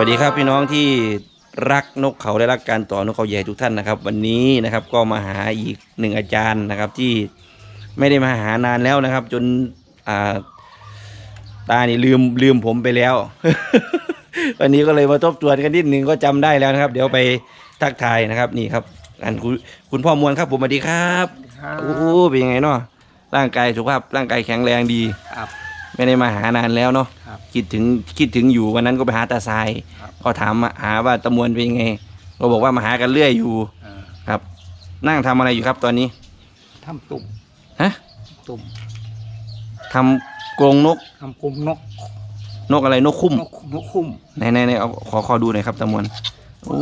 สวัสดีครับพี่น้องที่รักนกเขาและรักการต่อนกเขาใหญ่ทุกท่านนะครับ วันนี้นะครับก็มาหาอีกหนึ่งอาจารย์นะครับที่ไม่ได้มาหานานแล้วนะครับ จนอ่าตานี่ลืมลืมผมไปแล้ว วันนี้ก็เลยมาทบทวนกันนิดหนึ่งก็จำได้แล้วนะครับ เดี๋ยวไปทักทายนะครับนี่ครับอันคุณคุณพ่อมวลครับผมสวัสดีครับโอ้โหเป็นยังไงเนาะร่างกายสุขภาพร่างกายแข็งแรงดีครับ ไม่ได้มาหานานแล้วเนาะครับคิดถึงคิดถึงอยู่วันนั้นก็ไปหาตาทรายครับก็ถามมาหาว่าตะมวนเป็นยังไงก็บอกว่ามาหากันเรื่อยอยู่เอ่อครับ นั่งทำอะไรอยู่ครับตอนนี้ทำตุ่มฮะตุ่มทำกรงนกทำกลุ่มนกนกอะไรนกคุ้มนกนกคุ้มไหนไหนไหนเอาขอขอดูหน่อยครับตะมวนโอ้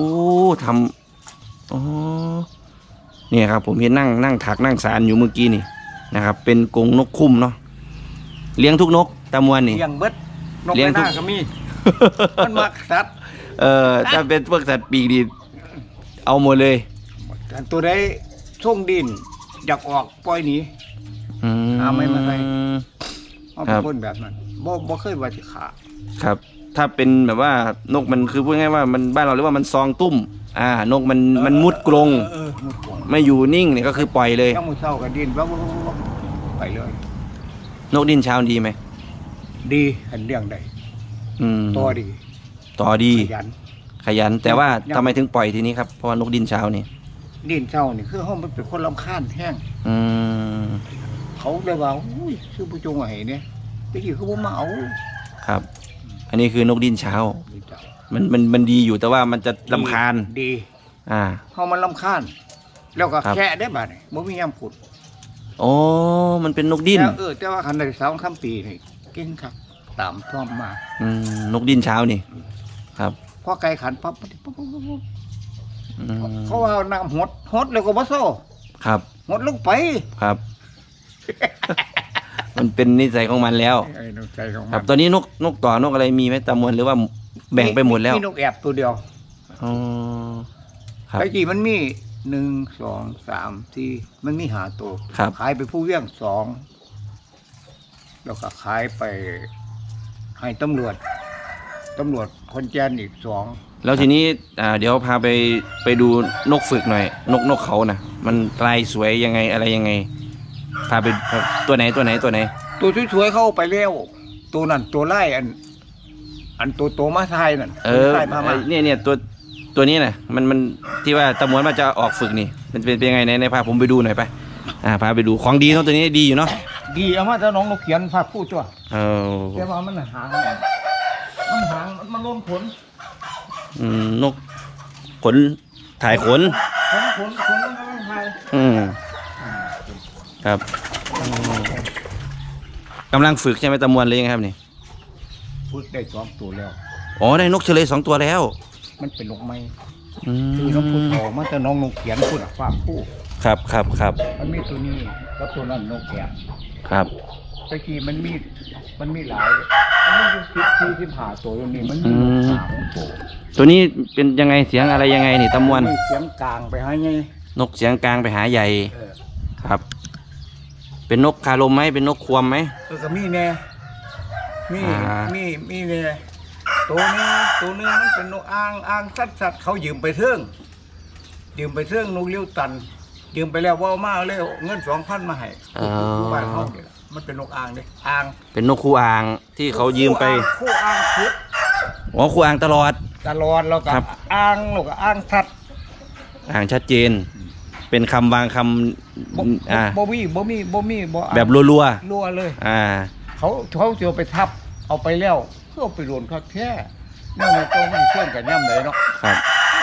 ทำโอ้เนี่ยครับ ผมเห็นนั่งนั่งถักนั่งสารอยู่เมื่อกี้นี่นะครับ เป็นกรงนกคุ้มเนาะ เลี้ยงทุกนกตะมวนนี่ เลี้ยงเบิดนกเลี้ยงแม่ทุกนาก็มีมันมักสัตว์เออถ้าเป็นพวกสัตว์ปีกดีเอาหมดเลย อันตัวใดช่วงดินอยากออกปล่อยหนี อืมเอาไม่มาให้เอาครัเป็นบคนแบบนั้นบ่บ่เคยว่าสิขาครับ ถ้าเป็นแบบว่านกมันคือพูดง่ายๆว่ามันบ้านเราเรียกว่ามันซองตุ้ม อ่า นกมันมันมุดกรงเออมุดกรงไม่อยู่นิ่งเนี่ยก็คือปล่อยเลย ยังมือเศร้ากับดินว่าไปเลย นกดินเช้าดีไหม ดีหันเลี้ยงได้อืมตัวดีต่อดีขยัน ขยัน แต่ว่ายัง ทำไมถึงปล่อยทีนี้ครับเพราะว่านกดินเช้านี่ ดินเศร้านี่คือเฮามันเป็นคนรำคาญแห้ง อืมเขาเลยว่าอุ้ยชื่อผู้จงไห้เนี่ยตะกี้เขาบ่มาเอาครับ อันนี้คือนกดินเช้านี่เจ้ามันมันมันดีอยู่แต่ว่ามันจะลำคาญ ดีอ่าเฮามันลำคาญ แล้วก็ครับ แค่ได้บัดนี่บ่มียามขุด โอ้มันเป็นนกดินแต่เออแต่ว่าคันได้สองคำปีนี่เก่งครับ ตามพร้อมมาอืมนกดินเช้านี่ครับพอไก่ขันปั๊บปั๊บปั๊บปั๊บปั๊บอืมเขาว่าน้ำหดหดแล้วก็บ่โซ่ครับ หดลงไปครับ มันเป็นนิสัยของมันแล้ว ไอ้นกใจของครับตอนนี้นกนกต่อนกอะไรมีไหมตามวลหรือว่าแบ่งไปหมดแล้วมีนกแอบตัวเดียวอ๋อ ครับ ไอ้กี่มันมี หนึ่งสองสามสี่มันมีหาตัวครับ ขายไปผู้เวียงสองแล้วก็ขายไปให้ตำรวจตำรวจคนแจนอีกสองแล้วทีนี้อ่าเดี๋ยวพาไปไปดูนกฝึกหน่อย นกนกเขานะมันลายสวยยังไงอะไรยังไง พาไปพาตัวไหนตัวไหนตัวไหน ตัวสวยๆเข้าไปแล้วตัวนั้นตัวไล่อัน อันตัวโตมาทายนั่นเออไล่พามาไอ้เนี่ยเนี่ยตัว ตัวนี้นะมันมันที่ว่าตะมวนว่าจะออกฝึกนี่ มันเป็นเป็นยังไงในในพาผมไปดูหน่อยไปอ่าพาไปดูของดีเนาะตัวนี้ดีอยู่เนาะดีเอามาจะน้องนกเขียนพาพูดจ้ะเออแต่ว่ามันหางเนี่ยมันหางมันล้นขนอืมนกขนถ่ายขนขนขนขนมันก็ไม่ทายอืมครับกำลังฝึกใช่ไหมตะมวนเลยงไงครับนี่พูดได้สองตัวแล้วอ๋อได้นกเฉลยสองตัวแล้ว มันเป็นนกไม้อืคือนกพูดมออกมาจะน้องนกเขียนพูดอะฟาพูดครับครับครับมันมีตัวนี้แล้วตัวนั้นนกแกะครับ ตะกี้มันมีมันมีหลายมันมีอยู่สิบสี่สิบห้าตัวอยู่นี่มันมีนกสามตัวตัวนี้เป็นยังไงเสียงอะไรยังไงนี่ตะมวนมีเสียงกลางไปให้ไงนกเสียงกลางไปหาใหญ่เออครับ เป็นนกคาลมไหมเป็นนกควมไหมเออก็มีแน่มีอ่ามี มีแน่ ตัวนี้ตัวนึงมันเป็นนกอ่างอ่างสัตว์สัตว์เขายืมไปเทิงยืมไปเทิงนกเลี้ยวตัน ยืมไปแล้วว่าเอามาเลยเงินสองพันมาให้อ๋อบ้านเขาเนี่ยมันเป็นนกอ่างเด้อ่างเป็นนกคู่อ่างที่เขายืมไปคู่อ่างคุดอ๋อคู่อ่างตลอด ตลอดแล้วก็ครับ อ่างแล้วก็อ่างสัตว์อ่างชัดเจน เป็นคำวางคบ่ำอ่าบ่มีบ่มีบ่มีบ่อ่างแบบรัวรัวเลยๆอ่า เขาเขาจะเอาไปทับเอาไปแล้ว เพื่อเอาไปโดนคักแท้เนี่ยมันต้องมีเครื่องกันย่ำเลยเนาะครับ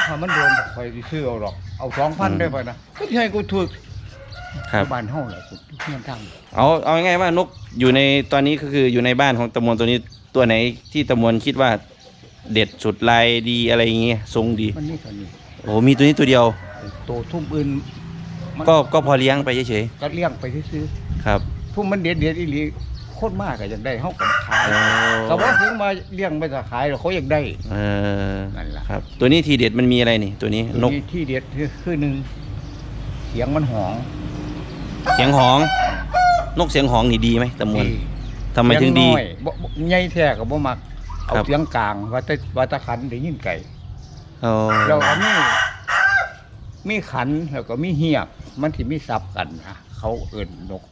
ถ้ามันโดนคอยสิซื้อเอาหรอกเอาสองพันได้ป่ะนะก็ที่ให้กูถูกครับ บ้านเฮาแหละกูเพื่อนทางเอาเอาง่ายๆว่านกอยู่ในตอนนี้ก็คืออยู่ในบ้านของตะมวนตัวนี้ตัวไหนที่ตะมวนคิดว่า เด็ดสุดลายดีอะไรอย่างเงี้ยทรงดี มันนี่เท่านี้โอ้มีตัวนี้ตัวเดียว โตทุ่มอื่นมันก็ก็พอเลี้ยงไปเฉยก็เลี้ยงไปซื้อๆครับ ทุ่มมันเด็ดเด็ดอีหลี คตรมากก็อยากได้เฮาก็ขายอ๋อก็บ่ถึงมาเลี้ยงไปจะขายหรอกเขาอยากได้เออนั่นล่ะครับ ตัวนี้ทีเด็ดมันมีอะไรนี่ ตัวนี้นกที่ที่เด็ดคือคือหนึ่งเสียงมันหอง เสียงหอง นกเสียงหองนี่ดีไหมตะมวนดีทำไมถึงดีเสียน้อยบ่บ่ใหญ่แท้ก็บ่มักเอาครับเสียงกลางว่าแตว่าแตะขันได้ยินไก่อ๋อแล้วก็มีมีขันแล้วก็มีเหียบ มันที่มีซับกันนะเขาเอิ่นนก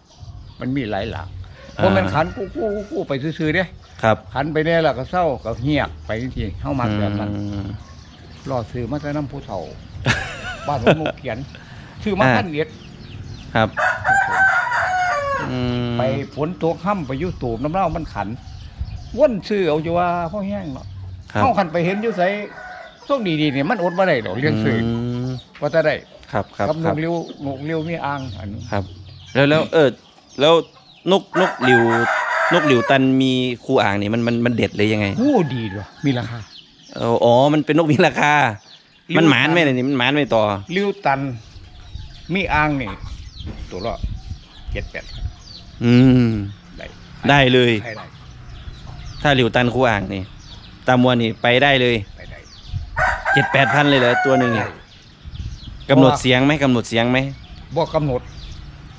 มันมีหลายหลัก เพราะมันขันกู้กู้กู้ไปซื้อๆเด้ครับขันไปเนี่ยแล้วก็เศร้าก็เหียบไปทีเข้ามาแบบนั้นอืมรอซื้อมาแต่น้ำผู้เฒ่าบ้านหลวงนกเขียนชื่อมาอ่าพันเอ็ดครับอืมไปฝนตกค่ำไปอยุตูบน้ำเล่ามันขันว่นซื้อเอาอยู่ว่าพ่อแห้งเนาะครับเข้าขันไปเห็นอยู่ใส่ช่วงดีๆเนี่ยมันอดมาได้ดอกเลี้ยงซื้ออมว่าจะได้ ครับครับกับนครับกเลี้ยวนกเลี้ยวมีอ่างอันนี้ครับ แล้วแล้วเออแล้ว นกนกหลิวนกหลิวตันมีคู่อ่างนี่มันมันมันเด็ดเลยยังไงโอ้ดีด้วยมีราคาเอออ๋อ มันเป็นนกมีราคา มันหมานไหมเนี่ยนี่มันหมานไหมต่อเลี้ยวตัน มีอ่างนี่ ตัวละเจ็ดแปดอืม ได้ได้เลย ให้ได้ถ้าหลิวตันคู่อ่างนี่ ตามวนนี่ไปได้เลยไปได้เจ็ดแปดพันเลยเหรอตัวหนึ่งเนี่ยได้กำหนดเสียงไหมกำหนดเสียงไหมบอกกำหนด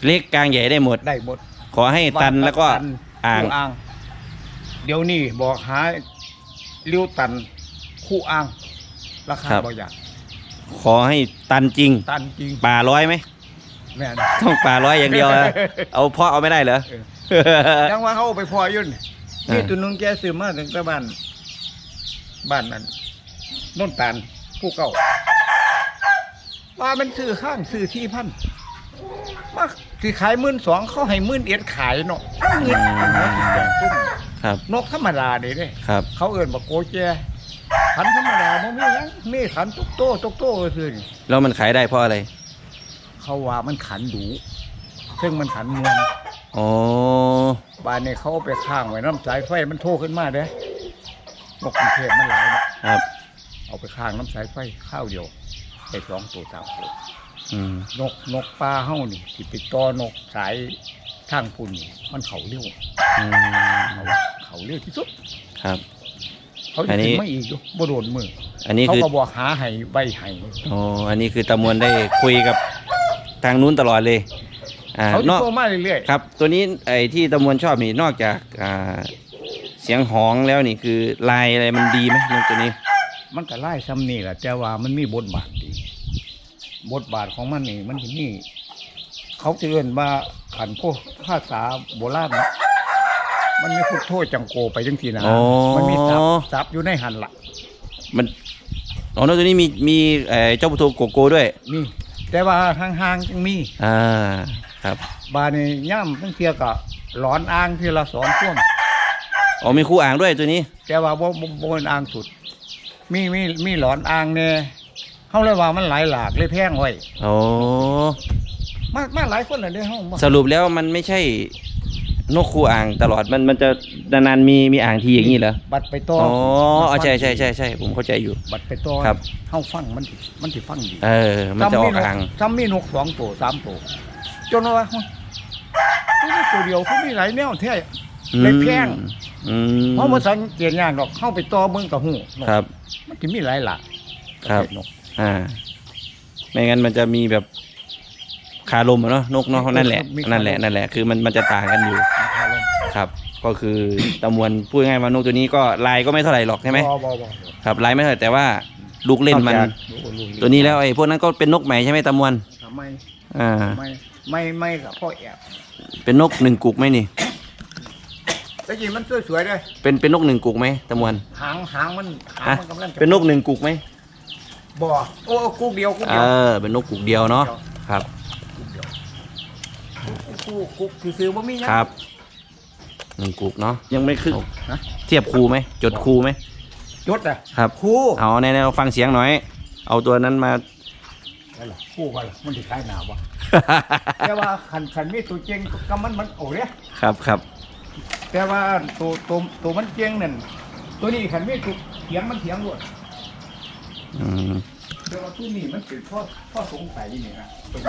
เล็กกลางใหญ่ได้หมด ได้หมด ขอให้ตันแล้วก็ตันอ่าง คู่อ่าง เดี๋ยวนี้บอกหาเลี้ยวตันคู่อ่าง ราคาบางอย่างขอให้ตันจริง ตันจริงป่าร้อยไหม แม่น ต้องป่าร้อยอย่างเดียวนะเอาเพาะเอาไม่ได้เหรอ ยังว่าเขาเอาไปพออยุ่นอ่านี่ นี่ตัวนึงแกซื้อมาถึงแต่บ้านบ้านนั้นโน่นตาลผู้เก่าว่ามันซื้อข้างซื้อที่พันมา สิขายหมื่นสองเขาให้หมื่นเอ็ดขายเนาะเงินแบบซุ่มครับนกธรรมดาเด้เด้ครับ เขาเอิ่นบอกโกแจขันธรรมดาบ่มีหยังมีขันตุกโตตุกโตก็คือนี่แล้วมันขายได้เพราะอะไร เขาว่ามันขันดูซึ่งมันขันมวนอ๋อบ้านนี้เขาเอาไปข้างไว้น้ำสายไฟมันโทรขึ้นมาเด้นกกรุงเทพมันหลายเนาะครับ เอาไปข้างน้ำสายไฟข้าวเดียวได้สองตัวสามตัวอืม นกนกปลาเฮ้านี่สิไปต่อนกสายทางปุ่นนี่มันเขาเร็วอืมเขาเขาเร็วที่สุดครับ เขาอัจะนนี้ถึงไม่อีกอยู่บ่โดนมืออันนี้เขาคือก็บอกหาให้ใบให้อ๋ออันนี้คือตามวนได้คุยกับทางนู้นตลอดเลยอ่าเขานจะอก โตมาเรื่อยครับ ตัวนี้ไอ้ที่ตามวนชอบนี่นอกจากอ่าเสียงหองแล้วนี่คือลายอะไรมันดีไหมนกตัวนี้ ๆมันก็ไล่ซ้ำนี่แหละแต่ว่ามันมีบทบาทดี บทบาทของมันนี่มันจะมีเขาจะเรียนว่าขันพวกภาษาโบราณเนาะมันมีพุทโธจังโกไปจังทีนะอ๋อ มันมีซับซับอยู่ในหันละมันอ๋อนกตัวนี้มีมีเอ่อเจ้าปุโทโกโก้ด้วย นี่ แต่ว่าห่างๆจังมี อ่าครับบานนี่ย่ำตั้งเทียก็หลอนอ่างทีละสองช่วงอ๋อมีคู่อ่างด้วยตัวนี้ แต่ว่าบ่บ่บ่เป็นอ่างสุด มีมีมีหลอนอ่างแน่ เขาเลยว่ามันหลายหลากเลยแพงไว้อ๋อมามาหลายคนเลยเด้อเฮามาสรุปแล้วมันไม่ใช่นกคู่อ่างตลอดมันมันจะนานๆมีมีอ่างทีอย่างนี้เหรอบัดไปต่ออ๋อมาอ๋อฟังใช่ใช่ใช่ใช่ผมเข้าใจอยู่ บัดไปต่อครับ เฮาฟังมันสิมันสิฟังดีเออ มันจะออกอ่างซ้ำมีนกสองตัวสามตัวจนว่าเฮ้ยนี่ตัวเดียวเขามีหลายแนวแท้เลยแพงอืมเพราะมันสังเกตยากดอกเข้าไปต่อเบิ่งกับหูนกครับ มันสิมีหลายหลากครับนก อ่า ไม่งั้นมันจะมีแบบคาลมอะเนาะนกเนาะนั่นแหละมีคาลม นั่นแหละนั่นแหละคือมันมันจะต่างกันอยู่นะครับลงครับ ก็คือตะมวนพูดง่ายๆว่านกตัวนี้ก็ลายก็ไม่เท่าไหร่หรอกใช่ไหมบ่บ่บ่ครับลายไม่เท่าไหร่แต่ว่าลูกเล่นมัน ตัวนี้แล้วไอ้พวกนั้นก็เป็นนกใหม่ใช่ไหมตะมวนทำไมอ่าไม่ไม่ไม่กับพ่อแอบเป็นนกหนึ่งกุกไหมนี่ แต่จริงมันสวยๆเลยเป็นเป็นนกหนึ่งกุกไหมตะมวน หางหางมันหางฮะมันกำลังจะเป็นนกหนึ่งกุกไหม บ่โอ้กูเดียวกูเอเดียวอเป็นนกกุกเดียวเนาะครับกูเดียวกูกูคือซื้อบ่มีหยังครับ หนึ่งกุกเนาะยังไม่ขึ้นนะเทียบครูไหมจดครูไหมยศอะครับครูเอาในแนวฟังเสียงหน่อย เอาตัวนั้นมา อะไรล่ะครูกันล่ะมันสิคล้ายหนาวบ่แต่ว่าคันคันมีตัวเจงก็มันมันโอ้เด้ครับครับแต่ว่าตัวตัวตัวมันเจงนั่นตัวนี้คันมีตัวเถียงมันเถียงรวด อืมแต่ว่าตัวนี้มันเป็นข้อข้อสงสัยนี่นะเป็น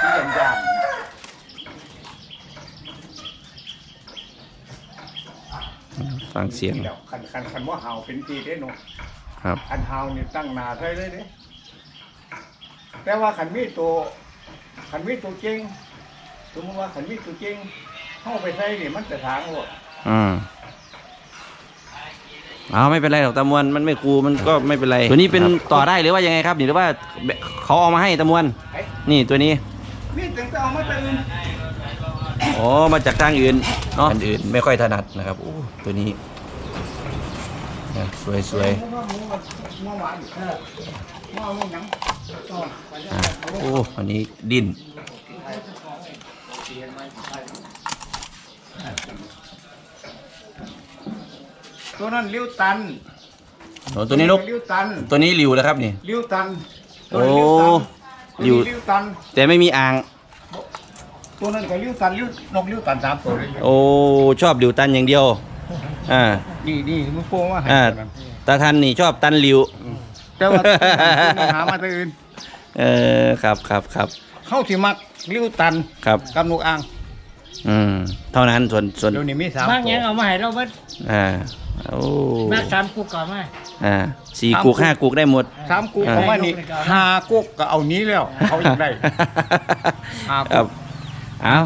ที่ยันยานนะฟังเสียงนี่แหละคันคันคันว่าเห่าเป็นตีเด้เนาะครับ คันเห่านี่ตั้งนาใช่เลยเด้แต่ว่าคันมีตัวคันมีตัวเก่งสมมติว่าคันมีตัวเก่งเข้าไปใส่นี่ยมันจะทางหมดอืม อาไม่เป็นไรหรอกตะมวนมันไม่คูมันก็ไม่เป็นไร ตัวนี้เป็นต่อได้หรือว่ายังไงครับหรือว่าเขาเอามาให้ตะมวนนี่ตัวนี้นี่ถึงจะเอามาตื่นอ๋อมาจากทางอื่นเนาะอันอื่นไม่ค่อยถนัดนะครับโอ้ตัวนี้นะสวยสวยหมูหมูหมูหวานเออหมูหมูหนังต้อนไป ๆอะโอ้อันนี้ดิ้น ตัวนั้นลิ้วตันโอ้ตัวนี้นกลิ้วตันตัวนี้หลิวแล้วครับนี่ลิ้วตันโอ้ตัวนี้ลิ้วตัน แต่ไม่มีอ่าง ตัวนั้นก็ลิ้วตันลิ้วนกลิ้วตันสามตัวเลยโอ้ชอบหลิวตันอย่างเดียวอ่านี่นี่มึงโป้ว่าให้อ่าตัวนั้นตาทันนี่ชอบตันหลิว แต่ว่าตัวนั้นหามาตัวอื่นเออครับครับครับเข้าที่มักลิ้วตันครับกับนกอ่าง อืมเท่านั้นส่วนส่วนเดี๋ยวนี้มีสามมากตัยังวเอามาให้เราเบิดอ่าโอ้มากสามกุกก่อนมาอ่าสี่กุกห้ากุกได้หมด สามกุ๊กอ่าของมันนี่หากุ๊กก็เอานี้แล้ว เขาอยากได้หากุ๊กครับเอา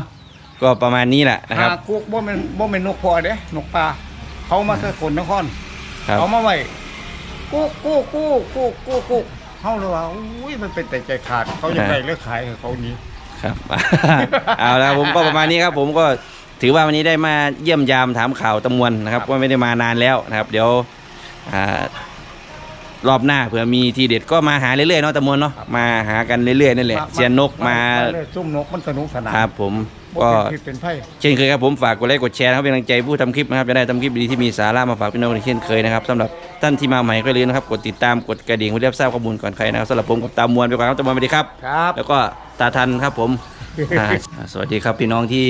ก็ประมาณนี้แหละนะครับ หากุ๊กบ่แม่นบ่แม่นนกพอเด้นกปลาเขามาสกลนคร ครับ เอามาไว้กุ๊กกุ๊กกุ๊กกุ๊กกุ๊กกุ๊กเฮาเลยว่าอุ้ยมันเป็นแต่ใจขาด เขาอยากได้เลือกขายให้เขานี้ ครับ เอาละผมก็ประมาณนี้ครับ ผมก็ถือว่าวันนี้ได้มาเยี่ยมยามถามข่าวตำมวนนะครับว่าไม่ได้มานานแล้วนะครับ เดี๋ยวอ่ารอบหน้าเผื่อมีทีเด็ดก็มาหาเรื่อยๆเนาะตำมวนเนาะมาหากันเรื่อยๆนั่นแหละเซียนนกมาเลยซุ่มนกมันสนุกสนานครับผมบ่ ก็เป็นพิษเป็นไผ่เช่นเคยครับผมฝากกดไลค์กดแชร์นะครับเป็นกำลังใจผู้ทำคลิปนะครับจะได้ทำคลิปดีที่มีสาระมาฝากพี่น้องเช่นเคยนะครับสำหรับท่านที่มาใหม่ก็อย่าลืมนะครับ กดติดตามกดกระดิ่งเพื่อรับทราบข้อมูลก่อนใครนะครับสำหรับผมกับตามมวลไปก่อนครับตามมวลสวัสดีครับ ครับ แล้วก็ตาทันครับผมอ่าสวัสดีครับพี่น้องที่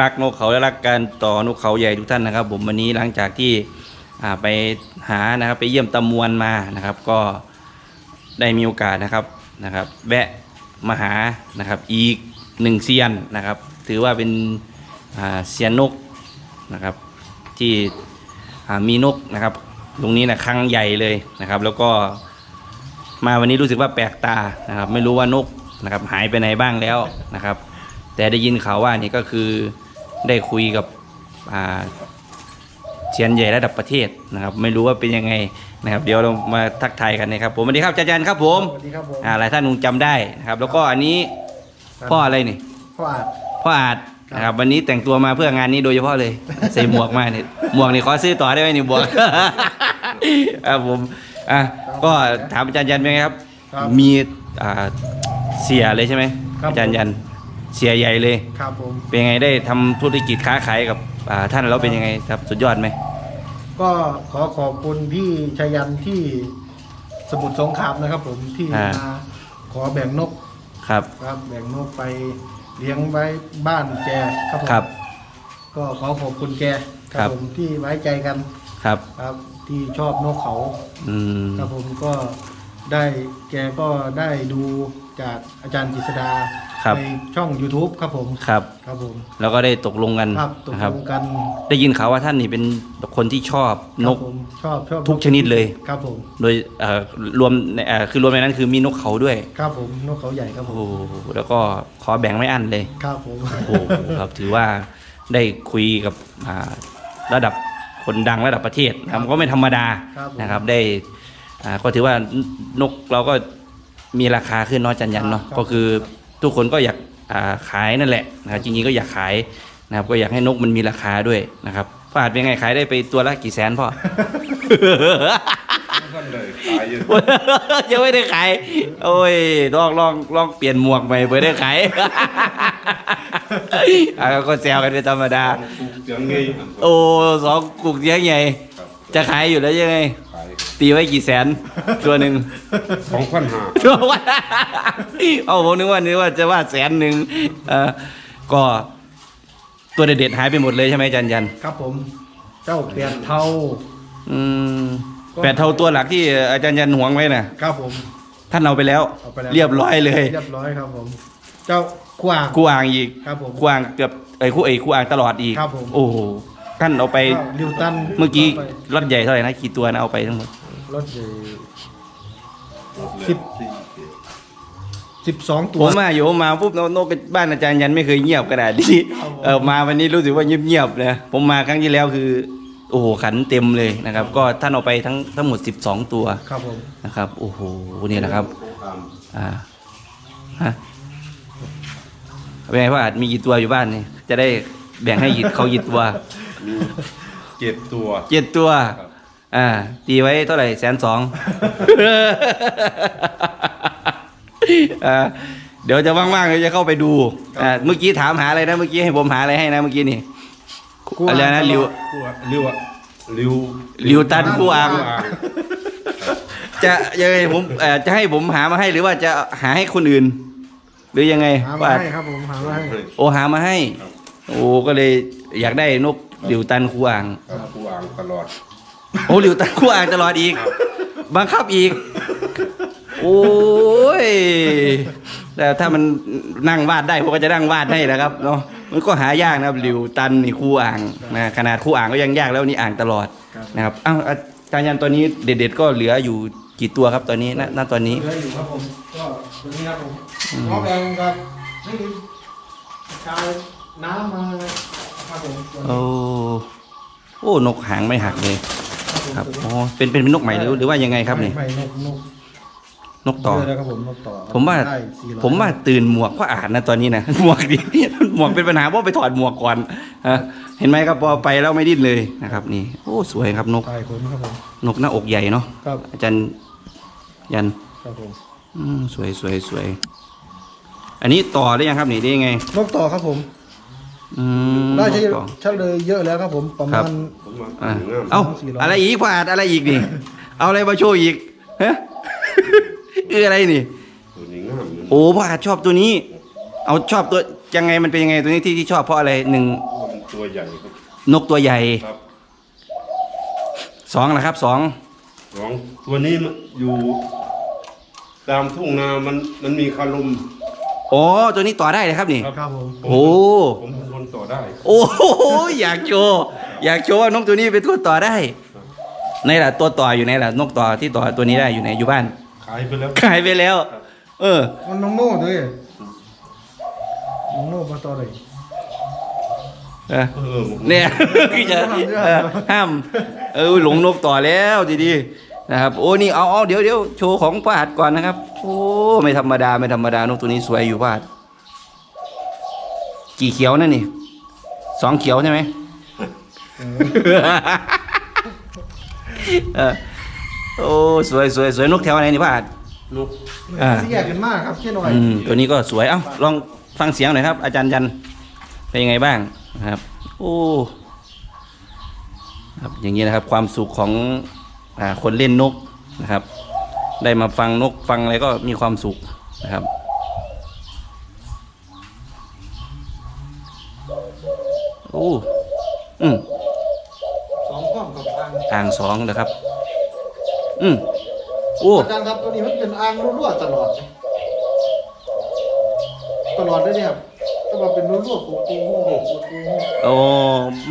รักนกเขาและรักการต่อนกเขาใหญ่ทุกท่านนะครับ ผมวันนี้หลังจากที่อ่าไปหานะครับไปเยี่ยมตำมวนมานะครับ ก็ได้มีโอกาสนะครับนะครับ แวะมาหานะครับอีก หนึ่งเซียนนะครับ ถือว่าเป็นอ่าเซียนนกนะครับ ที่อ่ามีนกนะครับ ตรงนี้นะครั้งใหญ่เลยนะครับ แล้วก็มาวันนี้รู้สึกว่าแปลกตานะครับ ไม่รู้ว่านกนะครับ หายไปไหนบ้างแล้วนะครับ แต่ได้ยินข่าวว่านี่ก็คือได้คุยกับอ่าเชียนใหญ่ระดับประเทศนะครับ ไม่รู้ว่าเป็นยังไงนะครับ เดี๋ยวเรามาทักทายกันนะครับผมสวัสดีครับอาจารย์ครับผมสวัสดีครับผมอ่าหลายท่านคงจำได้นะครับ แล้วก็อันนี้ พ่ออะไรนี่พ่ออาจพ่ออาจนะครับวันนี้แต่งตัวมาเพื่องานนี้โดยเฉพาะเลยใส่หมวกมาเนี่ยหมวกนี่ขอซื้อต่อได้ไหมนี่หมวกครับผมอะก็ถามอาจารย์ยันเป็นไงครับครับมีอ่าเสียเลยใช่ไหมครับอาจารย์ยันเสียใหญ่เลยครับผมเป็นไงได้ทำธุรกิจค้าขายกับอ่าท่านแล้วเป็นยังไงครับสุดยอดไหมก็ขอขอบคุณพี่ชยันที่สมุทรสงครามนะครับผมที่มาขอแบ่งนก ครับ ครับแบ่งนกไปเลี้ยงไว้บ้านแกครับผมครับ ก็ขอขอบคุณแกคครัรับบผมที่ไว้ใจกันครับ ครับ ที่ชอบนกเขา อืม ครับผมก็ได้แกก็ได้ดูจากอาจารย์กิษดา ครับ ในช่อง YouTube ครับผมครับ ครับผมแล้วก็ได้ตกลงกันครับตกนะครับลงกันได้ยินข่าวว่าท่านนี่เป็นคนที่ชอบนก ครับผมชอบชอบทุกชนิดเลย ครับผมโดยเอ่อรวมในเอ่อคือรวมในนั้นคือมีนกเขาด้วย ครับผมนกเขาใหญ่ครับผโอ้มโหแล้วก็ขอแบ่งไม่อั้นเลย ครับผม โอ้โหครับถือว่าได้คุยกับอ่าระดับคนดังระดับประเทศนะครับก็ไม่ธรรมดาครับผม นะครับได้อ่าก็ถือว่านกเราก็มีราคาขึ้นเนาะจันยันเนาะครับก็คือ ทุกคนก็อยากอ่าขายนั่นแหละนะครับจริงๆก็อยากขายนะครับก็อยากให้นกมันมีราคาด้วยนะครับพ่ออาจเป็นไงขายได้ไปตัวละกี่แสนพ่อยังไม่ได้ขาย โอ้ยลองลองลองเปลี่ยนหมวกใหม่เพื่อได้ขายอะก็แซวกันเป็นธรรมดา โอ้สองกุกเสียงใหญ่ จะขายอยู่แล้วยังไง ตีไว้กี่แสน ตัวหนึ่งสองพันห้าตัวว่าเอาผมนึกว่านึกว่าจะว่าแสนหนึ่งเออก็ตัวเด็ดๆหายไปหมดเลยใช่ไหมอาจันยันครับผม เจ้าเปลี่ยนเทาอืมแปดเท่าตัวหลักที่อาจารย์ยันหวงไว้น่ะ ครับผม ท่านเอาไปแล้วเอาไปแล้ว เรียบร้อยเลยเรียบร้อยครับผม เจ้าขวางคู่อ่างอีกครับผมคู่อ่างเกือบไอ้ยคู่เอ้ยคู่อ่างตลอดอีกครับผม โอ้โห ท่านเอาไปก็ลิวตันเมื่อกี้ไปรถใหญ่เท่าไหร่นะกี่ตัวนะเอาไปทั้งหมดรถใหญ่สิบสิบสองตัผวมมาอยู่ผมมาปุ๊บนกนกบ้านอาจารย์ยันไม่เคยเงียบขนาดนี้ครับผมเออมาวันนี้รู้สึกว่าเงียบๆนะผมมาครั้งที่แล้วคือโอ้โหขันเต็มเลยนะครับ ก็ท่านเอาไปทั้งทั้งหมด 12 ตัวครับผมนะครับโอ้โหนี่แหละครับอ่าฮะเป็นไงพ่ออาจมีกี่ตัวอยู่บ้านนี่จะได้แบ่งให้หยิดเขาหยิดตัว มีเจ็ดตัว เจ็ดตัว ครับ อ่า ตีไว้เท่าไหร่แสนสอง อ่าเดี๋ยวจะว่างๆเดี๋ยวจะเข้าไปดูอ่าเมื่อกี้ถามหาอะไรนะ เมื่อกี้ให้ผมหาอะไรให้นะเมื่อกี้นี่ อะไรนะริว คู่ริวอะริวริวตันคู่อ่าง คู่อ่างจะยังไงผมเอ่อจะให้ผมหามาให้หรือว่าจะหาให้คนอื่น หรือยังไงหามาว่าให้ครับผมหามาให้ โอหามาให้ โอ้ก็เลยอยากได้นก หลิวตันคู่อ่าง ครับคู่อ่างตลอด โอ้หลิวตันคู่อ่างตลอดอีก บังคับอีก โอ้ยแต่ถ้ามันนั่งวาดได้ผมก็จะนั่งวาดให้นะครับเนาะมันก็หายากนะครับหลิวตันนี่คู่อ่างนะขนาดคู่อ่างก็ยังยากแล้วนี่อ่างตลอดนะครับอ้าวอาจารย์ยันตอนนี้เด็ดๆก็เหลืออยู่กี่ตัวครับตอนนี้ณณตอนนี้ เหลืออยู่ครับผมก็ตัวนี้ครับผมหมอแบงครับนี่กายน้ำมา ครับผมตัวนี้โอ้โอ้นกหางไม่หักเลยครับผมครับอ๋อเป็นเป็นนกใหม่หรือหรือว่ายังไงครับนี่ไม่นกนกนกต่อ เยอะนะครับผมนกต่อผมว่า ได้400ผมว่าตื่นหมวกเพราะอ่านนะตอนนี้นะ หมวกดิหมวกเป็นปัญหาเพราะไปถอดหมวกก่อนฮะเห็นไหมครับพอไปแล้วไม่ดิ้นเลยนะครับ นี่โอ้สวยครับนกตายคนครับผมนกหน้าอกใหญ่เนาะครับอาจารย์ยันครับผมอืมสวยสวยสวยอันนี้ต่อได้ยังครับนี่ได้ยังไง นกต่อครับผม อืมได้นใช้กต่อเฉลยเยอะแล้วครับผมประครัมาบณผมมาอะถึงงามเอ้าสี่ร้อยอะไรอีกพออาดอะไรอีกนี่ เอาอะไรมาโชว์อีกฮะเอออะไรนี่ ตัวนี้งามอยู่โอ้พ่ออาจชอบตัวนี้ เอาชอบตัวยังไงมันเป็นยังไงตัวนี้ที่ที่ชอบเพราะอะไรหนึ่งมันตัวใหญ่ครับนกตัวใหญ่ครับสองนะครับสองสองตัวนี้มันอยู่ ตามทุ่งนามันมันมีคารุมโอ้ตัวนี้ต่อได้เลยครับนี่ ครับผมผมโอ้ ผมเป็นคน ต่อได้ โอ้โหอยากโชว์อยากโชว์ว่านกตัวนี้เป็นตัวต่อได้ในล่ะตัวต่ออยู่ไหนล่ะนกต่อที่ต่อตัวนี้ได้อยู่ไหนอยู่บ้าน ขายไปแล้วขายไปแล้ว เออ มันน้องโน่ด้วยน้องโน่มาต่อเลยเออเออเนี่ยคือจะเออห้าม เออหลงนกต่อแล้วดีๆนะครับ โอ้นี่เอาเอาเดี๋ยวเดี๋ยวโชว์ของป้าหัดก่อนนะครับ โอ้ไม่ธรรมดาไม่ธรรมดานกตัวนี้สวยอยู่ป้าหัดกี่เขียวนั่นนี่ สองเขียวใช่ไหมเออโอ้สวยสวยสวยนกแถวไหนนี่ป้าหัดลูกอ่า ที่แยกกันมากครับแค่หน่อยอืมตัวนี้ก็สวย เอ้า ลองฟังเสียงหน่อยครับ อาจารย์ยัน เป็นยังไงบ้างนะครับ โอ้ครับอย่างนี้นะครับ ความสุขของอ่าคนเล่นนกนะครับ ได้มาฟังนกฟังอะไรก็มีความสุขนะครับ อ้อืมสองข้อมกับอ่างอ่างสองนะครับ อืมโอ้อาจารย์ครับตัวนี้มันเป็นอ่างรั่วๆตลอด ตลอดเลยเนี่ยครับก็มาเป็นรั่วๆปูปูปูปูปูโอ้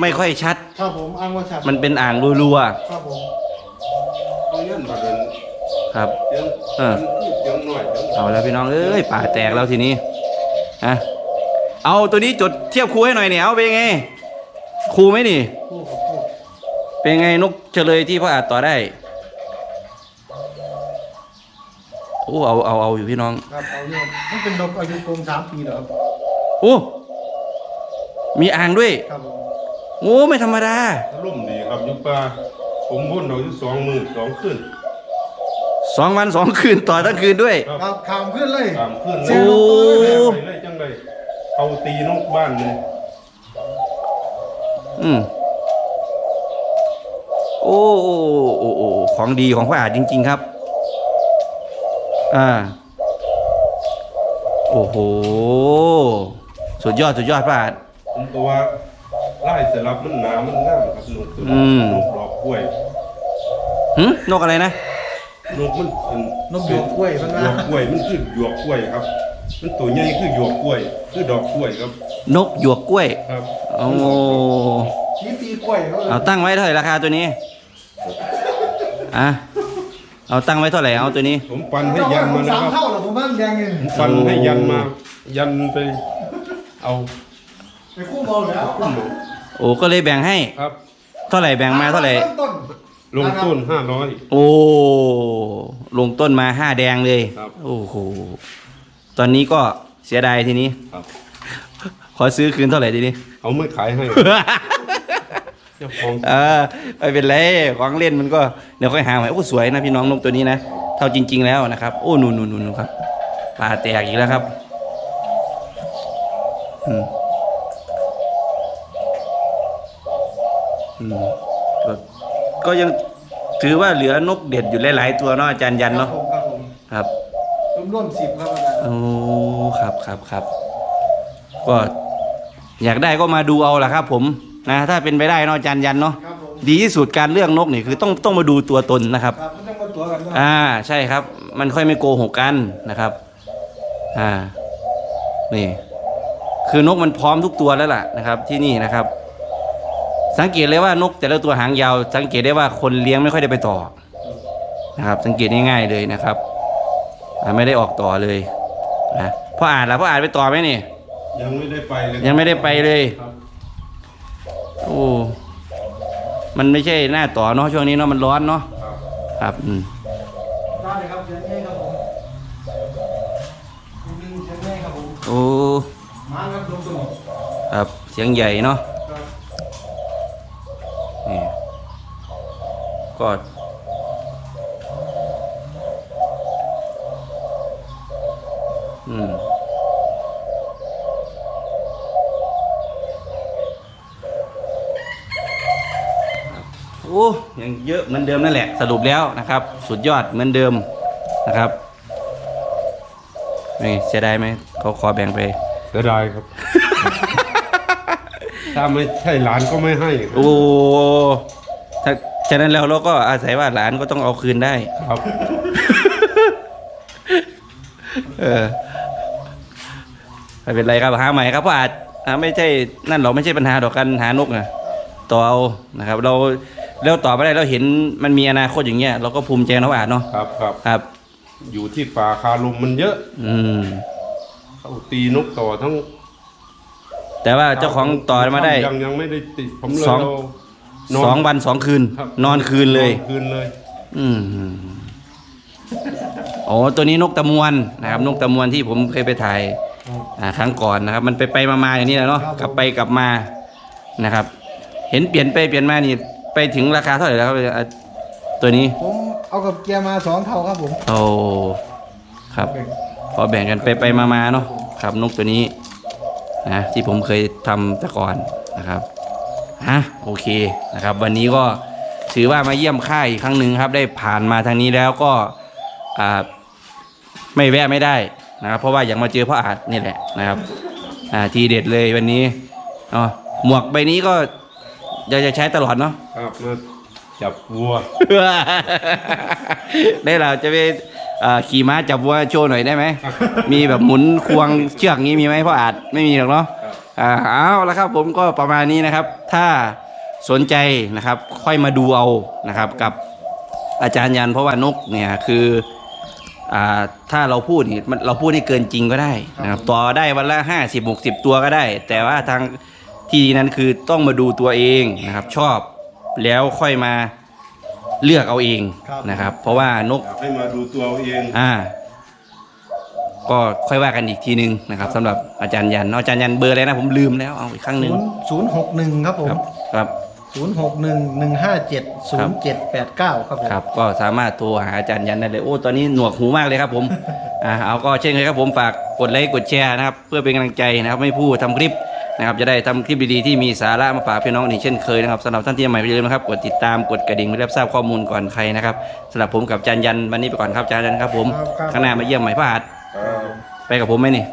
ไม่ค่อยชัด ครับผมอ่างว่าชัดมันเป็นอ่างรัวครับผมตัวเย็นมาเป็นๆครับ เสียงเออ เสียงหน่อยเสียงเอาแล้วพี่น้องเอ้ยป่าแตกแล้วทีนี้อะเอาตัวนี้จดเทียบครูให้หน่อยเนี่ยเอาเป็นไง ครูไหมนี่คู่กับคู่เป็นไงนกเฉลยที่พ่ออาจต่อได้โอ้เอาเอาเอาอยู่พี่น้องครับเอาเนี่ยมันเป็นนกอายุกงสามปีเหรอครับโอ้มีอ่างด้วยครับผมโอ้ไม่ธรรมดาอารมณ์ดีครับอยุปลาผมพ่นเอาอยู่สองมือสองขึ้นสองวันสองคืนต่อทั้งคืนด้วยครับครับขามขึ้นเลยตามขึ้นโอ้ไปเลยจังเลยเอาตีนกบ้านเลย อืมโอ้โอ้โอ้โอ้ของดีของพ่ออาจจริง ๆครับ อ่า โอ้โห สุดยอดสุดยอดพ่ออาจผมก็ว่าไล่สลับมันหนามันงามครับนกตัวอืนี้มกดอกกล้วยหึนกอะไรนะ นกมันเป็นนกหยวกกล้วยมันหว่ายวกกล้วยมันคือหยวกกล้วยครับ มันตัวใหญ่คือหยวกกล้วย คือดอกกล้วยครับนกหยวกกล้วย ครับโอ้ชี้ตีกล้วยเขาเลยเอาตั้งไว้เท่าไหร่ราคาตัวนี้อะเอาตั้งไว้เท่าไหร่เอาตัวนี้ ผมปันให้ยันมานะสามครับเท่าเหรอผมบ้านแดงเงินผมปันให้ยันมา ยันไป เอาไปคู่บอลแล้วคุ้มเอาโอ้ก็เลยแบ่งให้ ครับ เท่าไหร่แบ่งมาเท่าไหร่ริ่มต้นลงต้นห้าร้อย โอ้ ลงต้นมาห้าแดงเลย ครับ โอ้โห ตอนนี้ก็เสียดายทีนี้ ครับ ขอซื้อคืนเท่าไหร่ทีนี้ เขาไม่ขายให้ เจ้าของเออไม่เป็นไรของเล่นมันก็เดี๋ยวค่อยหาใหม่โอ้สวยนะพี่น้องนกตัวนี้นะเท่าจริง ๆ แล้วนะครับ โอ้นูนนูนนูนครับปลาแตกอีกแล้วครับอืมอืมก็ก็ยังถือว่าเหลือนกเด็ดอยู่หลาย ๆ ตัวเนาะอาจารย์ยันครับเนาะผมครับผม ครับ ร่วมร่วมสิบครับอาจารย์โอ้ครับครับครับ ก็อยากได้ก็มาดูเอาล่ะครับ ผมนะถ้าเป็นไปได้เนาะอาจารย์ยันเนาะครับผมดีที่สุดการเลือกนกนี่คือต้องต้องมาดูตัวตนนะครับ ครับไม่ต้องมาตัวกันว่าอ่าใช่ครับ มันค่อยไม่โกหกกันนะครับ อ่า นี่ คือนกมันพร้อมทุกตัวแล้วล่ะนะครับ ที่นี่นะครับ สังเกตเลยว่านก แต่ละตัวหางยาว สังเกตได้ว่าคนเลี้ยงไม่ค่อยได้ไปต่อนะครับ สังเกตง่ายๆเลยนะครับอ่า ไม่ได้ออกต่อเลยนะพ่ออ่านแล้วพ่ออ่านไปต่อไหมนี่ ยังไม่ได้ไปเลยยังไม่ได้ไปเลยครับโอ้มันไม่ใช่หน้าต่อเนาะช่วงนี้เนาะมันร้อนเนาะครับครับอืมได้เลยครับเสียงง่ายครับผมหนึ่งเสียงง่ายครับผมโอ้มาครับลงสมองครับเสียงใหญ่เนาะครับนี่ก็ อืมโอ้ยังเยอะเหมือนเดิมนั่นแหละ สรุปแล้วนะครับ สุดยอดเหมือนเดิมนะครับนี่เสียดายไหมเขาขอแบ่งไปเสียดายครับ ถ้าไม่ใช่หลานก็ไม่ให้ครับโอ้ถ้าฉะนั้นแล้วเราก็อาศัยว่าหลานก็ต้องเอาคืนได้ ครับ เออ ไม่เป็นไรครับหาใหม่ครับเพราะอาจอ่าไม่ใช่นั่นหรอกไม่ใช่ปัญหาดอกกันหานกนะต่อเอานะครับ เราแล้วต่อไปได้เราเห็นมันมีอนาคตอย่างเงี้ยเราก็ภูมิใจนะว่าอาจเนาะครับครับครับ อยู่ที่ป่าคาลุมมันเยอะ อืมเขาตีนกต่อทั้ง แต่ว่าเจ้าของต่อมาได้ยังยังไม่ได้ติดผมเลยสองเรานนสองวันสองคืนครับนอนคืนเลยนอนคืนเลย อืมโอ้ตัวนี้นกตะมวนนะครับ นกตะมวนที่ผมเคยไปถ่าย อ่าครั้งก่อนนะครับ มันไปไปมามาอย่างนี้แหละเนาะกลับไปกลับมานะครับ เห็นเปลี่ยนไปเปลี่ยนมานี่ไปถึงราคาเท่าไหร่แล้วครับอ่าตัวนี้ผมเอากับเกียร์มาสองเท่าครับผมโอ้ครับ พอแบ่งกันไปไปมามาเนาะครับนกตัวนี้นะที่ผมเคยทำแต่ก่อนนะครับฮะโอเคนะครับ วันนี้ก็ถือว่ามาเยี่ยมค่ายอีกครั้งหนึ่งครับ ได้ผ่านมาทางนี้แล้วก็อ่าไม่แวะไม่ได้ นะครับ เพราะว่าอยากมาเจอพ่ออาจนี่แหละนะครับอ่าทีเด็ดเลยวันนี้เนาะหมวกใบนี้ก็อยากจะใช้ตลอดเนาะครับมาจับวัว ได้เราจะไปเอ่อขี่ม้าจับวัวโชว์หน่อยได้ไหม มีแบบหมุนควงเชือกงี้มีไหมเพราะอาจไม่มีหรอกเนาะอ่าเอาละครับผมก็ประมาณนี้นะครับ ถ้าสนใจนะครับ ค่อยมาดูเอานะครับ กับอาจารย์ยันเพราะว่านกเนี่ยคือ อ่าถ้าเราพูดนี่มันเราพูดให้เกินจริงก็ได้นะครับต่อได้วันละห้าสิบหกสิบตัวก็ได้ แต่ว่าทางที่ดีนั้นคือต้องมาดูตัวเองนะครับ ชอบแล้วค่อยมาเลือกเอาเองนะครับ เพราะว่านก อยากให้มาดูตัวเอาเอง อ่า ก็ค่อยว่ากันอีกทีนึงนะครับสำหรับอาจารย์ยันอาจารย์ยันเบอร์อะไรนะผมลืมแล้วเอาอีกครั้งหนึ่งศูนย์ศูนย์หกหนึ่งครับผม ครับครับ ศูนย์หกหนึ่งหนึ่งห้าเจ็ดศูนย์เจ็ดแปดเก้าครับผมครับ ก็สามารถโทรหาอาจารย์ยันได้เลย โอ้ ตอนนี้หนวกหูมากเลยครับผม อ่า เอาก็เช่นเคยครับผม ฝากกดไลค์กดแชร์นะครับ เพื่อเป็นกำลังใจนะครับ ไม่พูดทำคลิปนะครับ จะได้ทำคลิปดีๆที่มีสาระมาฝากพี่น้องอีกเช่นเคยนะครับสำหรับท่านที่ใหม่อย่าลืมนะครับ กดติดตาม กดกระดิ่งเพื่อรับทราบข้อมูลก่อนใครนะครับสำหรับผมกับอาจารย์ยันวันนี้ไปก่อนครับอาจารย์ยันครับผมครับครับข้างหน้ามาเยี่ยมใหม่พระอาจไปกับผมไหมนี่